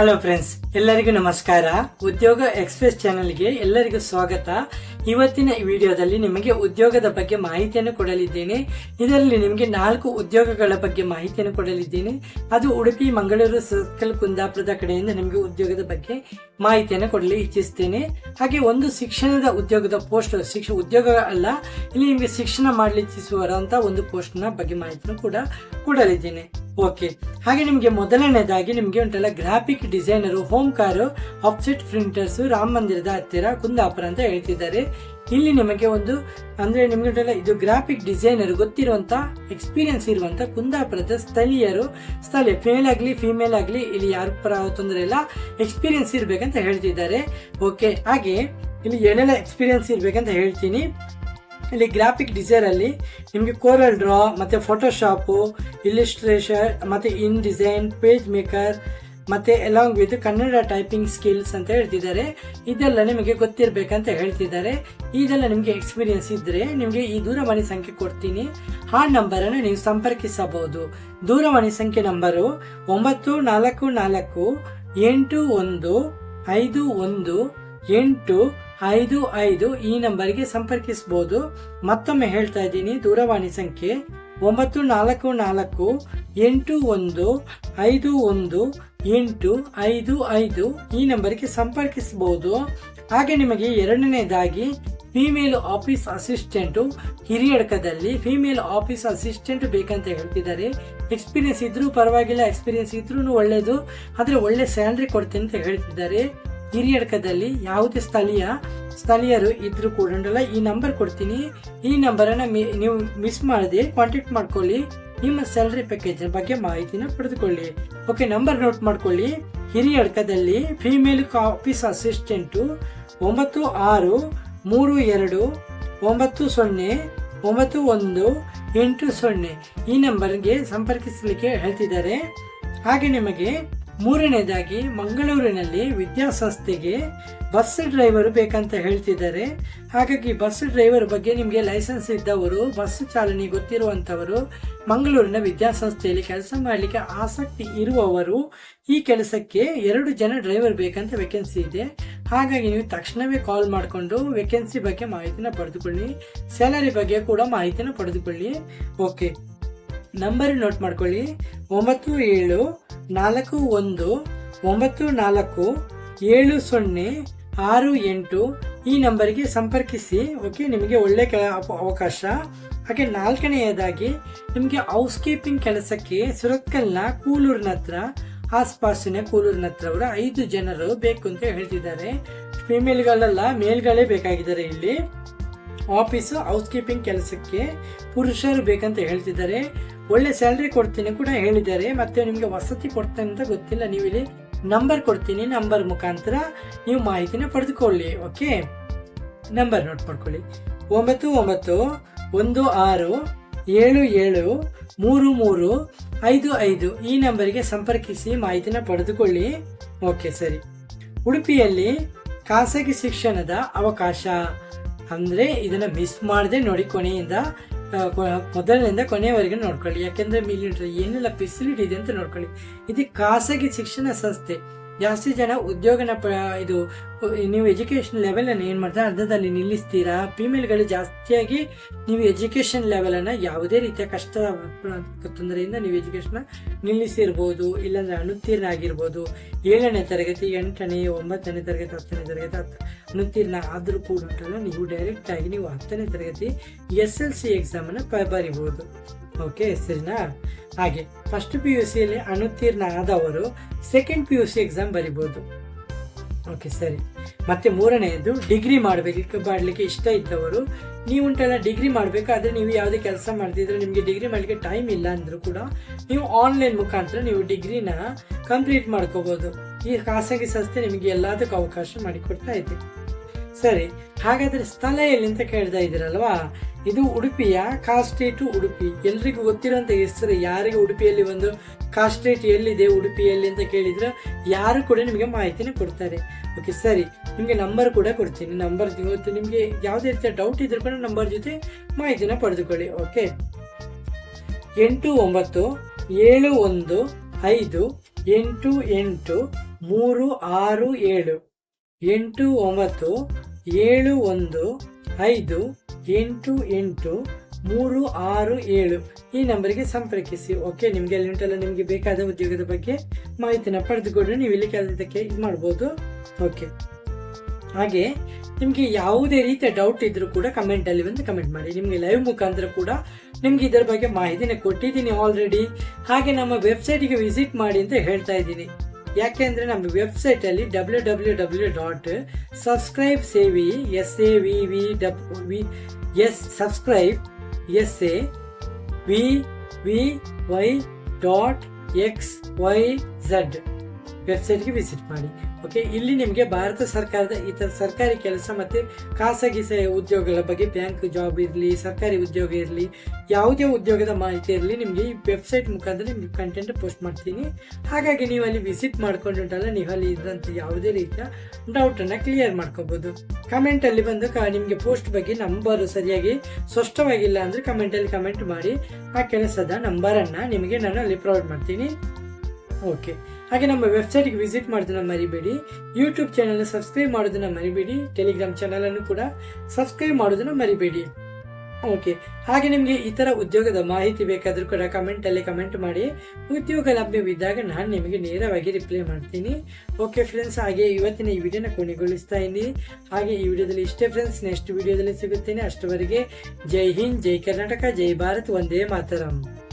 Hello friends ಎಲ್ಲರಿಗೂ ನಮಸ್ಕಾರ. ಉದ್ಯೋಗ ಎಕ್ಸ್ಪ್ರೆಸ್ ಚಾನೆಲ್ಗೆ ಎಲ್ಲರಿಗೂ ಸ್ವಾಗತ. ಇವತ್ತಿನ ವಿಡಿಯೋದಲ್ಲಿ ನಿಮಗೆ ಉದ್ಯೋಗದ ಬಗ್ಗೆ ಮಾಹಿತಿಯನ್ನು ಕೊಡಲಿದ್ದೇನೆ. ಇದರಲ್ಲಿ ನಿಮಗೆ ನಾಲ್ಕು ಉದ್ಯೋಗಗಳ ಬಗ್ಗೆ ಮಾಹಿತಿಯನ್ನು ಕೊಡಲಿದ್ದೇನೆ. ಅದು ಉಡುಪಿ, ಮಂಗಳೂರು, ಸರ್ಕಲ್, ಕುಂದಾಪುರದ ಕಡೆಯಿಂದ ನಿಮಗೆ ಉದ್ಯೋಗದ ಬಗ್ಗೆ ಮಾಹಿತಿಯನ್ನು ಕೊಡಲು ಇಚ್ಛಿಸ್ತೇನೆ ಹಾಗೆ ಒಂದು ಶಿಕ್ಷಣದ ಉದ್ಯೋಗದ ಪೋಸ್ಟ್ ಶಿಕ್ಷ, ಉದ್ಯೋಗ ಅಲ್ಲ, ಇಲ್ಲಿ ನಿಮಗೆ ಶಿಕ್ಷಣ ಮಾಡಲಿಚ್ಛಿಸುವರಂತ ಒಂದು ಪೋಸ್ಟ್ನ ಬಗ್ಗೆ ಮಾಹಿತಿಯನ್ನು ಕೂಡ ಕೊಡಲಿದ್ದೇನೆ. ಓಕೆ. ಹಾಗೆ ನಿಮಗೆ ಮೊದಲನೇದಾಗಿ ನಿಮಗೆ ಉಂಟಲ್ಲ graphic designer home car offset printers Rama ಮಂದಿರದ ಹತ್ತಿರ ಕುಂದಾಪುರ ಅಂತ ಹೇಳ್ತಿದ್ದಾರೆ. ಇಲ್ಲಿ ನಿಮಗೆ ಒಂದು, ಅಂದ್ರೆ ನಿಮಗೆ ಉಂಟಲ್ಲ, ಇದು ಗ್ರಾಫಿಕ್ ಡಿಸೈನರ್ ಗೊತ್ತಿರುವಂತ ಎಕ್ಸ್ಪೀರಿಯನ್ಸ್ ಇರುವಂತ ಕುಂದಾಪುರದ ಸ್ಥಳೀಯರು. ಸ್ಥಳೀಯ ಫೇಲ್ ಆಗಲಿ ಫಿಮೇಲ್ ಆಗಲಿ, ಇಲ್ಲಿ ಯಾರ ಪರ ತೊಂದರೆ ಇಲ್ಲ. ಎಕ್ಸ್ಪೀರಿಯನ್ಸ್ ಇರಬೇಕಂತ ಹೇಳ್ತಿದ್ದಾರೆ. ಓಕೆ, ಹಾಗೆ ಇಲ್ಲಿ ಏನೆಲ್ಲ ಎಕ್ಸ್ಪೀರಿಯನ್ಸ್ ಇರಬೇಕಂತ ಹೇಳ್ತೀನಿ. ಇಲ್ಲಿ ಗ್ರಾಫಿಕ್ ಡಿಸೈನ್ ಅಲ್ಲಿ ನಿಮಗೆ ಕೋರಲ್ ಡ್ರಾ ಮತ್ತೆ ಫೋಟೋಶಾಪು ಇಲ್ಲಿಸ್ಟ್ರೇಷನ್ ಮತ್ತೆ ಇನ್ ಡಿಸೈನ್ ಪೇಜ್ ಮೇಕರ್ ಮತ್ತೆ along with Kannada typing skills ಅಂತ ಹೇಳ್ತಿದ್ದಾರೆ. ಇದೆಲ್ಲ ನಿಮಗೆ ಗೊತ್ತಿರಬೇಕಂತ ಹೇಳ್ತಿದ್ದಾರೆ. ಇದೆಲ್ಲ ನಿಮಗೆ ಎಕ್ಸ್ಪೀರಿಯನ್ಸ್ ಇದ್ರೆ ನಿಮಗೆ ಈ ದೂರವಾಣಿ ಸಂಖ್ಯೆ ಕೊಡ್ತೀನಿ. ಆ ನಂಬರ್ ಅನ್ನು ನೀವು ಸಂಪರ್ಕಿಸಬಹುದು. ದೂರವಾಣಿ ಸಂಖ್ಯೆ ನಂಬರು ಒಂಬತ್ತು ನಾಲ್ಕು ನಾಲ್ಕು ಎಂಟು ಒಂದು ಐದು ಒಂದು ಎಂಟು ಐದು ಐದು ಈ ನಂಬರ್ಗೆ ಸಂಪರ್ಕಿಸಬಹುದು. ಮತ್ತೊಮ್ಮೆ ಹೇಳ್ತಾ ಇದ್ದೀನಿ, ದೂರವಾಣಿ ಸಂಖ್ಯೆ ಒಂಬತ್ತು ನಾಲ್ಕು ನಾಲ್ಕು ಎಂಟು ಒಂದು ಐದು ಒಂದು ಎಂಟು ಐದು ಐದು ಈ ನಂಬರ್ಗೆ ಸಂಪರ್ಕಿಸಬಹುದು. ಹಾಗೆ ನಿಮಗೆ ಎರಡನೇದಾಗಿ ಫಿಮೇಲ್ ಆಫೀಸ್ ಅಸಿಸ್ಟೆಂಟು ಹಿರಿಯಡ್ಕದಲ್ಲಿ ಫಿಮೇಲ್ ಆಫೀಸ್ ಅಸಿಸ್ಟೆಂಟ್ ಬೇಕಂತ ಹೇಳ್ತಿದ್ದಾರೆ. ಎಕ್ಸ್ಪೀರಿಯನ್ಸ್ ಇದ್ರೂ ಪರವಾಗಿಲ್ಲ ಎಕ್ಸ್ಪೀರಿಯನ್ಸ್ ಇದ್ರೂ ಒಳ್ಳೇದು, ಆದರೆ ಒಳ್ಳೆ ಸ್ಯಾಲ್ರಿ ಕೊಡ್ತೀನಿ ಅಂತ ಹೇಳ್ತಿದ್ದಾರೆ. ಹಿರಿಯಡ್ಕದಲ್ಲಿ ಯಾವುದೇ ಸ್ಥಳೀಯ, ಸ್ಥಳೀಯರು ಇದ್ರೂ ಕೂಡ ಈ ನಂಬರ್ ಕೊಡ್ತೀನಿ. ಈ ನಂಬರನ್ನು ನೀವು ಮಿಸ್ ಮಾಡದೆ ಕಾಂಟ್ಯಾಕ್ಟ್ ಮಾಡ್ಕೊಳ್ಳಿ. ನಿಮ್ಮ ಸ್ಯಾಲರಿ ಪ್ಯಾಕೇಜ್ ಬಗ್ಗೆ ಮಾಹಿತಿನ ಪಡೆದುಕೊಳ್ಳಿ. ಓಕೆ ನಂಬರ್ ನೋಟ್ ಮಾಡ್ಕೊಳ್ಳಿ. ಹಿರಿಯಡ್ಕದಲ್ಲಿ ಫಿಮೇಲ್ ಆಫೀಸ್ ಅಸಿಸ್ಟೆಂಟು ಒಂಬತ್ತು ಆರು ಮೂರು ಎರಡು ಒಂಬತ್ತು ಸೊನ್ನೆ ಒಂಬತ್ತು ಒಂದು ಎಂಟು ಸೊನ್ನೆ ಈ ನಂಬರ್ಗೆ ಸಂಪರ್ಕಿಸಲಿಕ್ಕೆ ಹೇಳ್ತಿದ್ದಾರೆ. ಹಾಗೆ ನಿಮಗೆ ಮೂರನೇದಾಗಿ ಮಂಗಳೂರಿನಲ್ಲಿ ವಿದ್ಯಾಸಂಸ್ಥೆಗೆ ಬಸ್ ಡ್ರೈವರ್ ಬೇಕಂತ ಹೇಳ್ತಿದ್ದಾರೆ. ಹಾಗಾಗಿ ಬಸ್ ಡ್ರೈವರ್ ಬಗ್ಗೆ ನಿಮಗೆ ಲೈಸೆನ್ಸ್ ಇದ್ದವರು, ಬಸ್ ಚಾಲನೆ ಗೊತ್ತಿರುವಂಥವರು, ಮಂಗಳೂರಿನ ವಿದ್ಯಾಸಂಸ್ಥೆಯಲ್ಲಿ ಕೆಲಸ ಮಾಡಲಿಕ್ಕೆ ಆಸಕ್ತಿ ಇರುವವರು ಈ ಕೆಲಸಕ್ಕೆ ಎರಡು ಜನ ಡ್ರೈವರ್ ಬೇಕಂತ ವೇಕೆನ್ಸಿ ಇದೆ. ಹಾಗಾಗಿ ನೀವು ತಕ್ಷಣವೇ ಕಾಲ್ ಮಾಡಿಕೊಂಡು ವೇಕೆನ್ಸಿ ಬಗ್ಗೆ ಮಾಹಿತಿನ ಪಡೆದುಕೊಳ್ಳಿ. ಸ್ಯಾಲರಿ ಬಗ್ಗೆ ಕೂಡ ಮಾಹಿತಿನ ಪಡೆದುಕೊಳ್ಳಿ. ಓಕೆ ನಂಬರ್ ನೋಟ್ ಮಾಡ್ಕೊಳ್ಳಿ. ಒಂಬತ್ತು ಏಳು ನಾಲ್ಕು ಒಂದು ಒಂಬತ್ತು ನಾಲ್ಕು ಏಳು ಸೊನ್ನೆ ಆರು ಎಂಟು ಈ ನಂಬರಿಗೆ ಸಂಪರ್ಕಿಸಿ, ಓಕೆ? ನಿಮಗೆ ಒಳ್ಳೆ ಅವಕಾಶ. ಹಾಗೆ ನಾಲ್ಕನೆಯದಾಗಿ, ನಿಮಗೆ ಹೌಸ್ ಕೀಪಿಂಗ್ ಕೆಲಸಕ್ಕೆ ಸುರತ್ಕಲ್ನ ಕೂಲೂರಿನ ಹತ್ರ, ಆಸ್ಪಾಸಿನ ಕೂಲೂರಿನ ಹತ್ರ ಅವರ ಐದು ಜನರು ಬೇಕು ಅಂತ ಹೇಳ್ತಿದ್ದಾರೆ. ಫಿಮೇಲ್ಗಳಲ್ಲ, ಮೇಲ್ಗಳೇ ಬೇಕಾಗಿದ್ದಾರೆ ಇಲ್ಲಿ. ಆಫೀಸು ಹೌಸ್ ಕೀಪಿಂಗ್ ಕೆಲಸಕ್ಕೆ ಪುರುಷರು ಬೇಕಂತ ಹೇಳ್ತಿದ್ದಾರೆ. ಒಳ್ಳೆ ಸ್ಯಾಲ್ರಿ ಕೊಡ್ತೀನಿ ಕೂಡ ಹೇಳಿದ್ದಾರೆ. ಮತ್ತೆ ನಿಮಗೆ ವಸತಿ ಕೊಡ್ತೇನೆ ಅಂತ ಗೊತ್ತಿಲ್ಲ. ನೀವು ಇಲ್ಲಿ ನಂಬರ್ ಕೊಡ್ತೀನಿ. ನಂಬರ್ ಮುಖಾಂತರ ನೀವು ಮಾಹಿತಿನ ಪಡೆದುಕೊಳ್ಳಿ. ಓಕೆ? ನಂಬರ್ ನೋಟ್ ಮಾಡ್ಕೊಳ್ಳಿ. ಒಂಬತ್ತು ಒಂಬತ್ತು, ಒಂದು, ಆರು, ಏಳು ಏಳು, ಮೂರು ಮೂರು, ಐದು ಐದು ಈ ನಂಬರಿಗೆ ಸಂಪರ್ಕಿಸಿ ಮಾಹಿತಿನ ಪಡೆದುಕೊಳ್ಳಿ. ಓಕೆ, ಸರಿ. ಉಡುಪಿಯಲ್ಲಿ ಖಾಸಗಿ ಶಿಕ್ಷಣದ ಅವಕಾಶ. ಅಂದ್ರೆ ಇದನ್ನು ಮಿಸ್ ಮಾಡದೆ ನೋಡಿ ಕೊನೆಯಿಂದ ಮೊದಲಿನಿಂದ ಕೊನೆಯವರೆಗೆ ನೋಡ್ಕೊಳ್ಳಿ. ಯಾಕೆಂದರೆ ಮಿಲಿಟ್ರಿ ಏನೆಲ್ಲ ಫೆಸಿಲಿಟಿ ಇದೆ ಅಂತ ನೋಡ್ಕೊಳ್ಳಿ. ಇದು ಖಾಸಗಿ ಶಿಕ್ಷಣ ಸಂಸ್ಥೆ. ಜಾಸ್ತಿ ಜನ ಉದ್ಯೋಗನ ಪ, ಇದು, ನೀವು ಎಜುಕೇಶನ್ ಲೆವೆಲನ್ನು ಏನು ಮಾಡ್ತಾರೆ, ಅರ್ಧದಲ್ಲಿ ನಿಲ್ಲಿಸ್ತೀರಾ? ಫೀಮೇಲ್ಗಳು ಜಾಸ್ತಿಯಾಗಿ ನೀವು ಎಜುಕೇಶನ್ ಲೆವೆಲನ್ನು ಯಾವುದೇ ರೀತಿಯ ಕಷ್ಟ ತೊಂದರೆಯಿಂದ ನೀವು ಎಜುಕೇಶನ್ ನಿಲ್ಲಿಸಿರ್ಬೋದು, ಇಲ್ಲಾಂದರೆ ಅನುತ್ತೀರ್ಣ ಆಗಿರ್ಬೋದು. ಏಳನೇ ತರಗತಿ, ಎಂಟನೇ, ಒಂಬತ್ತನೇ ತರಗತಿ, ಹತ್ತನೇ ತರಗತಿ ಹತ್ತು ಅನುತ್ತೀರ್ಣ ಆದರೂ ಕೂಡ ನೀವು ಡೈರೆಕ್ಟ್ ಆಗಿ ನೀವು ಹತ್ತನೇ ತರಗತಿ ಎಸ್ ಎಲ್ ಸಿ ಎಕ್ಸಾಮನ್ನು ಅನ್ನ ಬರಿಬಹುದು ಓಕೆ ಸರಿನಾ? ಹಾಗೆ ಫಸ್ಟ್ ಪಿ ಯು ಸಿಯಲ್ಲಿ ಅನುತ್ತೀರ್ಣ ಆದವರು second P U C exam ಬರಿಬೋದು. ಓಕೆ ಸರಿ. ಮತ್ತೆ ಮೂರನೆಯದು ಡಿಗ್ರಿ ಮಾಡಬೇಕು, ಮಾಡಲಿಕ್ಕೆ ಇಷ್ಟ ಇದ್ದವರು, ನೀವು ಉಂಟಲ್ಲ ಡಿಗ್ರಿ ಮಾಡಬೇಕಾದ್ರೆ ನೀವು ಯಾವುದೇ ಕೆಲಸ ಮಾಡ್ತಿದ್ರೆ ನಿಮಗೆ ಡಿಗ್ರಿ ಮಾಡಲಿಕ್ಕೆ ಟೈಮ್ ಇಲ್ಲ ಅಂದರೂ ಕೂಡ ನೀವು ಆನ್ಲೈನ್ ಮುಖಾಂತರ ನೀವು ಡಿಗ್ರಿನ ಕಂಪ್ಲೀಟ್ ಮಾಡ್ಕೋಬೋದು. ಈ ಖಾಸಗಿ ಸಂಸ್ಥೆ ನಿಮಗೆ ಎಲ್ಲದಕ್ಕೂ ಅವಕಾಶ ಮಾಡಿಕೊಡ್ತಾ ಇದೆ. ಸರಿ, ಹಾಗಾದರೆ ಸ್ಥಳ ಎಲ್ಲಿ ಅಂತ ಕೇಳ್ತಾ ಇದ್ದೀರಲ್ವಾ? ಇದು ಉಡುಪಿಯ ಕಾಸ್ಟೇಟು ಉಡುಪಿ. ಎಲ್ರಿಗೂ ಗೊತ್ತಿರೋಂಥ ಹೆಸರು ಯಾರಿಗೆ ಉಡುಪಿಯಲ್ಲಿ ಒಂದು ಕಾಸ್ಟೇಟ್ ಎಲ್ಲಿದೆ, ಉಡುಪಿಯಲ್ಲಿ ಅಂತ ಕೇಳಿದ್ರೆ ಯಾರು ಕೂಡ ನಿಮಗೆ ಮಾಹಿತಿನ ಕೊಡ್ತಾರೆ. ಓಕೆ ಸರಿ. ನಿಮಗೆ ನಂಬರ್ ಕೂಡ ಕೊಡ್ತೀನಿ. ನಂಬರ್ ಇವತ್ತು ನಿಮಗೆ ಯಾವುದೇ ರೀತಿಯ ಡೌಟ್ ಇದ್ರೂ ಕೂಡ ನಂಬರ್ ಜೊತೆ ಮಾಹಿತಿನ ಪಡೆದುಕೊಳ್ಳಿ. ಓಕೆ ಎಂಟು ಒಂಬತ್ತು, ಏಳು ಒಂದು, ಐದು, ಎಂಟು ಎಂಟು, ಮೂರು ಆರು ಏಳು. ಎಂಟು ಒಂಬತ್ತು, ಏಳು ಒಂದು ಐದು, ಎಂಟು ಎಂಟು, ಮೂರು, ಆರು, ಏಳು. ಈ ನಂಬರಿಗೆ ಸಂಪರ್ಕಿಸಿ, ಓಕೆ? ನಿಮಗೆ ಅಲ್ಲಿ ಉಂಟಲ್ಲ, ನಿಮಗೆ ಬೇಕಾದ ಉದ್ಯೋಗದ ಬಗ್ಗೆ ಮಾಹಿತಿನ ಪಡೆದುಕೊಂಡು ನೀವು ಇಲ್ಲಿ ಕೆಲಸಕ್ಕೆ ಇದು ಮಾಡ್ಬೋದು. ಓಕೆ. ಹಾಗೆ, ನಿಮಗೆ ಯಾವುದೇ ರೀತಿಯ ಡೌಟ್ ಇದ್ರೂ ಕೂಡ ಕಮೆಂಟಲ್ಲಿ ಬಂದು ಕಮೆಂಟ್ ಮಾಡಿ. ನಿಮಗೆ ಲೈವ್ ಮುಖಾಂತರ ಕೂಡ ನಿಮ್ಗೆ ಇದರ ಬಗ್ಗೆ ಮಾಹಿತಿನ ಕೊಟ್ಟಿದ್ದೀನಿ ಆಲ್ರೆಡಿ ಹಾಗೆ ನಮ್ಮ ವೆಬ್ಸೈಟಿಗೆ ವಿಸಿಟ್ ಮಾಡಿ ಅಂತ ಹೇಳ್ತಾ ಇದ್ದೀನಿ. ಯಾಕೆಂದ್ರೆ ನಮ್ಮ ವೆಬ್ಸೈಟ್ ಅಲ್ಲಿ W W W dot subscribe savvy S A V V W V S subscribe S A V V Y dot X Y Z ವೆಬ್ಸೈಟ್ಗೆ ವಿಸಿಟ್ ಮಾಡಿ. ಓಕೆ ಇಲ್ಲಿ ನಿಮಗೆ ಭಾರತ ಸರ್ಕಾರದ ಇತರ ಸರ್ಕಾರಿ ಕೆಲಸ ಮತ್ತೆ ಖಾಸಗಿ ಉದ್ಯೋಗಗಳ ಬಗ್ಗೆ ಬ್ಯಾಂಕ್ ಜಾಬ್ ಇರಲಿ, ಸರ್ಕಾರಿ ಉದ್ಯೋಗ ಇರಲಿ, ಯಾವುದೇ ಉದ್ಯೋಗದ ಮಾಹಿತಿ ಇರಲಿ ನಿಮಗೆ ಈ ವೆಬ್ಸೈಟ್ ಮುಖಾಂತರ ನಿಮಗೆ ಕಂಟೆಂಟ್ ಪೋಸ್ಟ್ ಮಾಡ್ತೀನಿ. ಹಾಗಾಗಿ ನೀವು ಅಲ್ಲಿ ವಿಸಿಟ್ ಮಾಡ್ಕೊಂಡುಂಟಲ್ಲ ನೀವು ಅಲ್ಲಿ ಇದ್ದಂಥ ಯಾವುದೇ ರೀತಿಯ ಡೌಟನ್ನು ಕ್ಲಿಯರ್ ಮಾಡ್ಕೋಬೋದು. ಕಮೆಂಟಲ್ಲಿ ಬಂದು ಕ- ನಿಮಗೆ ಪೋಸ್ಟ್ ಬಗ್ಗೆ ನಂಬರ್ ಸರಿಯಾಗಿ ಸ್ಪಷ್ಟವಾಗಿಲ್ಲ ಅಂದ್ರೆ ಕಮೆಂಟಲ್ಲಿ ಕಮೆಂಟ್ ಮಾಡಿ. ಆ ಕೆಲಸದ ನಂಬರನ್ನು ನಿಮಗೆ ನಾನು ಅಲ್ಲಿ ಪ್ರೊವೈಡ್ ಮಾಡ್ತೀನಿ. ಓಕೆ. ಹಾಗೆ ನಮ್ಮ ವೆಬ್ಸೈಟ್ಗೆ ವಿಸಿಟ್ ಮಾಡೋದನ್ನ ಮರಿಬೇಡಿ. ಯೂಟ್ಯೂಬ್ ಚಾನಲ್ ಸಬ್ಸ್ಕ್ರೈಬ್ ಮಾಡೋದನ್ನ ಮರಿಬೇಡಿ. ಟೆಲಿಗ್ರಾಮ್ ಚಾನಲನ್ನು ಕೂಡ ಸಬ್ಸ್ಕ್ರೈಬ್ ಮಾಡೋದನ್ನ ಮರಿಬೇಡಿ. ಓಕೆ. ಹಾಗೆ ನಿಮಗೆ ಈ ಉದ್ಯೋಗದ ಮಾಹಿತಿ ಬೇಕಾದರೂ ಕೂಡ ಕಮೆಂಟ್ ಅಲ್ಲಿ ಕಮೆಂಟ್ ಮಾಡಿ. ಉದ್ಯೋಗ ಲಭ್ಯವಿದ್ದಾಗ ನಾನು ನಿಮಗೆ ನೇರವಾಗಿ ರಿಪ್ಲೈ ಮಾಡ್ತೀನಿ. ಓಕೆ ಫ್ರೆಂಡ್ಸ್ ಹಾಗೆ ಇವತ್ತಿನ ಈ ವಿಡಿಯೋನ ಕೊನೆಗೊಳಿಸ್ತಾ ಇದ್ದೀನಿ. ಹಾಗೆ ಈ ವಿಡಿಯೋದಲ್ಲಿ ಇಷ್ಟೇ ಫ್ರೆಂಡ್ಸ್ ನೆಕ್ಸ್ಟ್ ವಿಡಿಯೋದಲ್ಲಿ ಸಿಗುತ್ತೇನೆ. ಅಷ್ಟವರೆಗೆ ಜೈ ಹಿಂದ್, ಜೈ ಕರ್ನಾಟಕ, ಜೈ ಭಾರತ್ ಒಂದೇ ಮಾತರಂ.